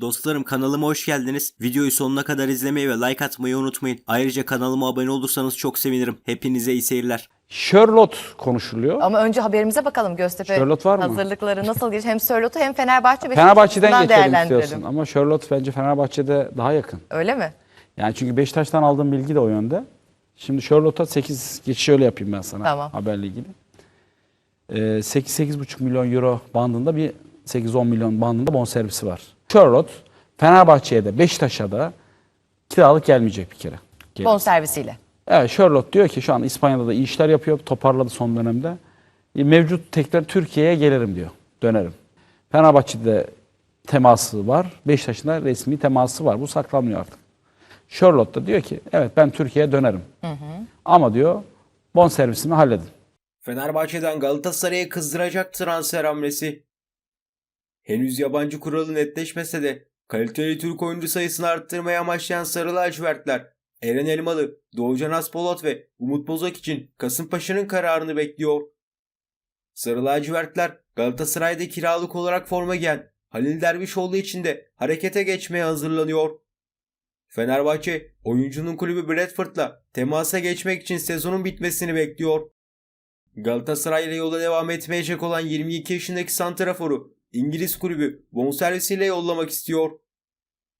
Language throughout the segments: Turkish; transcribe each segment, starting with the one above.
Dostlarım kanalıma hoş geldiniz. Videoyu sonuna kadar izlemeyi ve like atmayı unutmayın. Ayrıca kanalıma abone olursanız çok sevinirim. Hepinize iyi seyirler. Charlotte konuşuluyor. Ama önce haberimize bakalım Göztepe Charlotte var mı? hazırlıkları nasıl geçti? Hem Charlotte'u hem Fenerbahçe ve Fenerbahçe'den geçelim istiyorsun ama Charlotte bence Fenerbahçe'de daha yakın. Öyle mi? Yani çünkü Beşiktaş'tan aldığım bilgi de o yönde. Şimdi Charlotte'a 8 geçiş öyle yapayım ben sana Tamam. haberle ilgili. Ee, 8-8,5 milyon euro bandında bir 8-10 milyon bandında bonservisi var. Charlotte Fenerbahçe'ye de Beşiktaş'a da kiralık gelmeyecek bir kere. Bon servisiyle. Evet Charlotte diyor ki şu an İspanya'da da iyi işler yapıyor. Toparladı son dönemde. E, Mevcut tekrar Türkiye'ye gelirim diyor. Dönerim. Fenerbahçe'de teması var. Beşiktaş'ın da resmi teması var. Bu saklanmıyor artık. Charlotte da diyor ki evet ben Türkiye'ye dönerim. Ama diyor bon servisimi halledin. Fenerbahçe'den Galatasaray'a kızdıracak transfer hamlesi. Henüz yabancı kuralı netleşmese de kaliteli Türk oyuncu sayısını arttırmaya amaçlayan Sarı Lacivertler, Eren Elmalı, Doğucan Aspolat ve Umut Bozak için Kasımpaşa'nın kararını bekliyor. Sarı Lacivertler Galatasaray'da kiralık olarak forma giyen Halil Dervişoğlu için de harekete geçmeye hazırlanıyor. Fenerbahçe oyuncunun kulübü Bradford'la temasa geçmek için sezonun bitmesini bekliyor. Galatasaray ile yola devam etmeyecek olan 22 yaşındaki santraforu İngiliz kulübü bonservisiyle yollamak istiyor.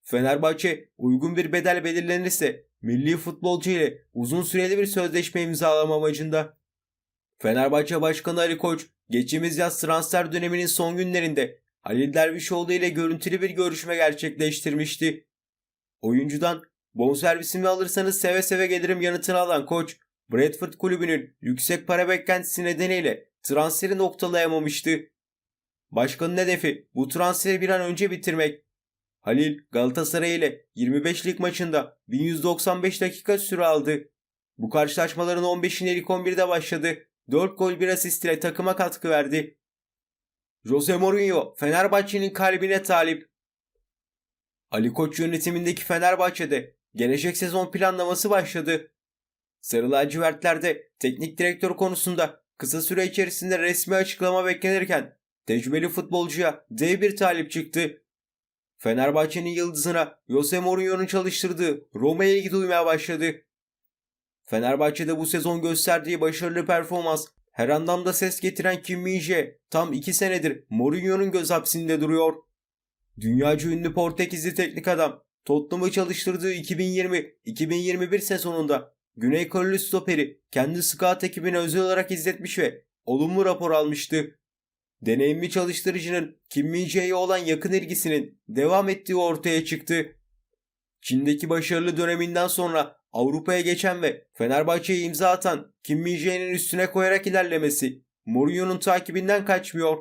Fenerbahçe uygun bir bedel belirlenirse milli futbolcu ile uzun süreli bir sözleşme imzalama amacında. Fenerbahçe Başkanı Ali Koç geçtiğimiz yaz transfer döneminin son günlerinde Halil Dervişoğlu ile görüntülü bir görüşme gerçekleştirmişti. Oyuncudan bonservisimi alırsanız seve seve gelirim yanıtını alan Koç Bradford kulübünün yüksek para beklentisi nedeniyle transferi noktalayamamıştı. Başkanın hedefi bu transferi bir an önce bitirmek. Halil Galatasaray ile 25 lig maçında 1195 dakika süre aldı. Bu karşılaşmaların 15'ini ilk 11'de başladı. 4 gol 1 asist ile takıma katkı verdi. Jose Mourinho Fenerbahçe'nin kalbine talip. Ali Koç yönetimindeki Fenerbahçe'de gelecek sezon planlaması başladı. Sarı lacivertlerde teknik direktör konusunda kısa süre içerisinde resmi açıklama beklenirken tecrübeli futbolcuya dev bir talip çıktı. Fenerbahçe'nin yıldızına Jose Mourinho'nun çalıştırdığı Roma'ya ilgi duymaya başladı. Fenerbahçe'de bu sezon gösterdiği başarılı performans her anlamda ses getiren Kim Min-jae tam 2 senedir Mourinho'nun göz hapsinde duruyor. Dünyaca ünlü Portekizli teknik adam Tottenham'ı çalıştırdığı 2020-2021 sezonunda Güney Koreli stoperi kendi scout ekibine özel olarak izletmiş ve olumlu rapor almıştı. Deneyimli çalıştırıcının Kim Min-jae'ye olan yakın ilgisinin devam ettiği ortaya çıktı. Çin'deki başarılı döneminden sonra Avrupa'ya geçen ve Fenerbahçe'ye imza atan Kim Min-jae'nin üstüne koyarak ilerlemesi Mourinho'nun takibinden kaçmıyor.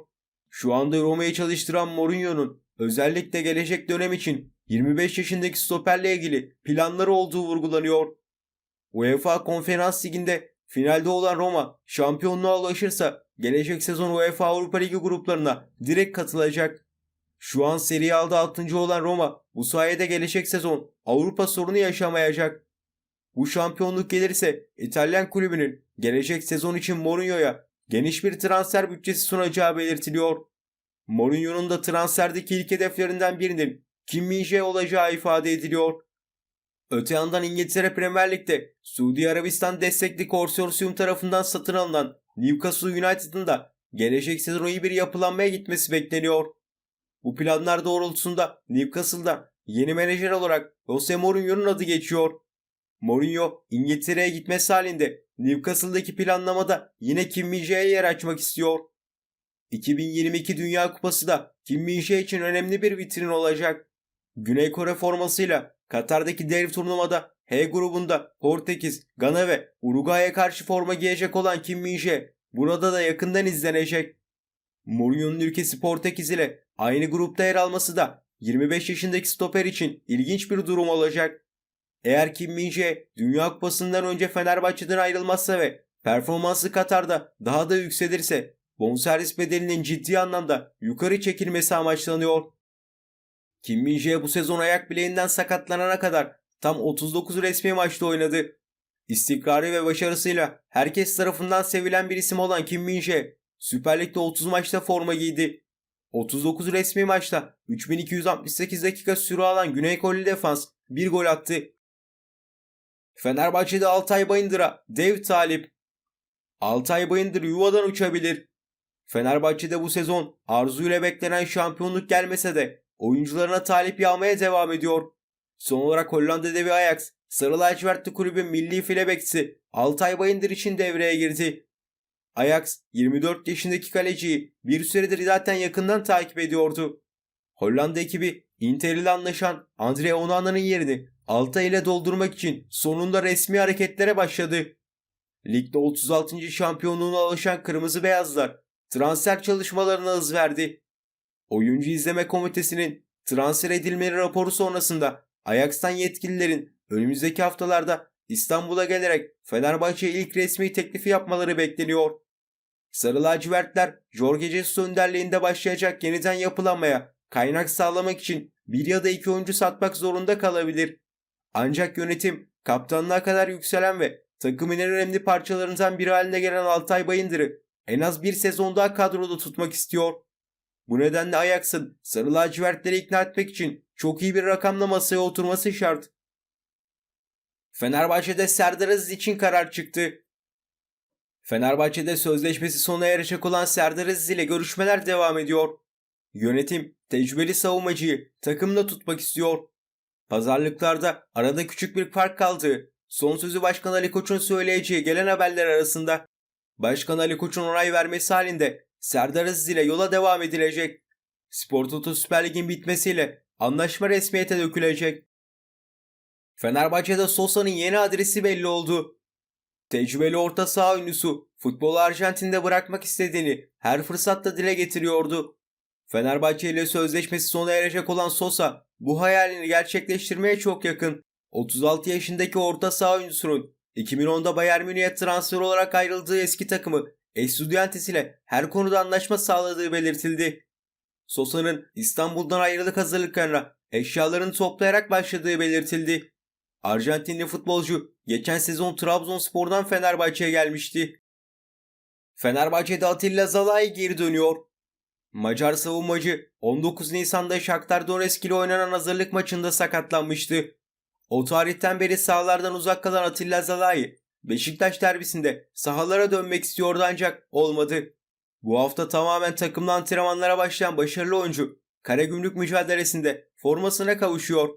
Şu anda Roma'yı çalıştıran Mourinho'nun özellikle gelecek dönem için 25 yaşındaki stoperle ilgili planları olduğu vurgulanıyor. UEFA Konferans Ligi'nde finalde olan Roma şampiyonluğa ulaşırsa gelecek sezon UEFA Avrupa Ligi gruplarına direkt katılacak. Şu an Serie A'da 6. olan Roma bu sayede gelecek sezon Avrupa sorunu yaşamayacak. Bu şampiyonluk gelirse İtalyan kulübünün gelecek sezon için Mourinho'ya geniş bir transfer bütçesi sunacağı belirtiliyor. Mourinho'nun da transferdeki ilk hedeflerinden birinin Kim Min-jae olacağı ifade ediliyor. Öte yandan İngiltere Premier Lig'de Suudi Arabistan destekli konsorsiyum tarafından satın alınan Newcastle United'ın da gelecek sezon iyi bir yapılanmaya gitmesi bekleniyor. Bu planlar doğrultusunda Newcastle'da yeni menajer olarak Jose Mourinho'nun adı geçiyor. Mourinho İngiltere'ye gitmesi halinde Newcastle'daki planlamada yine Kim Min-jae'ye yer açmak istiyor. 2022 Dünya Kupası da Kim Min-jae için önemli bir vitrin olacak. Güney Kore formasıyla Katar'daki dev turnuvada H grubunda Portekiz, Gana ve Uruguay'a karşı forma giyecek olan Kim Min-jae burada da yakından izlenecek. Mourinho'nun ülkesi Portekiz ile aynı grupta yer alması da 25 yaşındaki stoper için ilginç bir durum olacak. Eğer Kim Min-jae Dünya Kupası'ndan önce Fenerbahçe'den ayrılmazsa ve performansı Katar'da daha da yükselirse bonservis bedelinin ciddi anlamda yukarı çekilmesi amaçlanıyor. Kim Min-jae bu sezon ayak bileğinden sakatlanana kadar tam 39 resmi maçta oynadı. İstikrarı ve başarısıyla herkes tarafından sevilen bir isim olan Kim Min-jae Süper Lig'de 30 maçta forma giydi. 39 resmi maçta 3268 dakika süre alan Güney Koreli defans bir gol attı. Fenerbahçe'de Altay Bayındır'a dev talip. Altay Bayındır yuvadan uçabilir. Fenerbahçe'de bu sezon arzuyla beklenen şampiyonluk gelmese de oyuncularına talip yağmaya devam ediyor. Son olarak Hollanda devi Ajax, Sarı Lacivertli kulübün milli filebeksi Altay Bayındır için devreye girdi. Ajax 24 yaşındaki kaleciyi bir süredir zaten yakından takip ediyordu. Hollanda ekibi Inter ile anlaşan Andre Onana'nın yerini Altay ile doldurmak için sonunda resmi hareketlere başladı. Ligde 36. şampiyonluğuna alışan Kırmızı Beyazlar transfer çalışmalarına hız verdi. Oyuncu izleme komitesinin transfer edilmeleri raporu sonrasında Ajax'tan yetkililerin önümüzdeki haftalarda İstanbul'a gelerek Fenerbahçe'ye ilk resmi teklifi yapmaları bekleniyor. Sarı lacivertler Jorge Jesus önderliğinde başlayacak yeniden yapılanmaya kaynak sağlamak için bir ya da iki oyuncu satmak zorunda kalabilir. Ancak yönetim kaptanlığa kadar yükselen ve takımın en önemli parçalarından biri haline gelen Altay Bayındır'ı en az bir sezon daha kadroda tutmak istiyor. Bu nedenle Ajax'ın sarı lacivertleri ikna etmek için çok iyi bir rakamla masaya oturması şart. Fenerbahçe'de Serdar Aziz için karar çıktı. Fenerbahçe'de sözleşmesi sona erecek olan Serdar Aziz ile görüşmeler devam ediyor. Yönetim tecrübeli savunmacıyı takımda tutmak istiyor. Pazarlıklarda arada küçük bir fark kaldı. Son sözü Başkan Ali Koç'un söyleyeceği gelen haberler arasında. Başkan Ali Koç'un onay vermesi halinde Serdar Aziz ile yola devam edilecek. Spor Toto Süper Lig'in bitmesiyle anlaşma resmiyete dökülecek. Fenerbahçe'de Sosa'nın yeni adresi belli oldu. Tecrübeli orta saha oyuncusu futbolu Arjantin'de bırakmak istediğini her fırsatta dile getiriyordu. Fenerbahçe ile sözleşmesi sona erecek olan Sosa bu hayalini gerçekleştirmeye çok yakın. 36 yaşındaki orta saha oyuncusunun 2010'da Bayern Münih'e transfer olarak ayrıldığı eski takımı Estudiantes ile her konuda anlaşma sağladığı belirtildi. Sosa'nın İstanbul'dan ayrılık hazırlıklarına eşyalarını toplayarak başladığı belirtildi. Arjantinli futbolcu geçen sezon Trabzonspor'dan Fenerbahçe'ye gelmişti. Fenerbahçe'de Atilla Zalai geri dönüyor. Macar savunmacı 19 Nisan'da Shakhtar Donetsk ile oynanan hazırlık maçında sakatlanmıştı. O tarihten beri sahalardan uzak kalan Atilla Zalai, Beşiktaş derbisinde sahalara dönmek istiyordu ancak olmadı. Bu hafta tamamen takımla antrenmanlara başlayan başarılı oyuncu, Karagümrük mücadelesinde formasına kavuşuyor.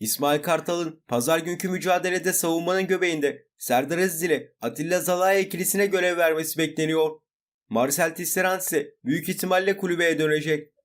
İsmail Kartal'ın pazar günkü mücadelede savunmanın göbeğinde Serdar Aziz ile Atilla Zalai ikilisine görev vermesi bekleniyor. Marcel Tisserand ise büyük ihtimalle kulübeye dönecek.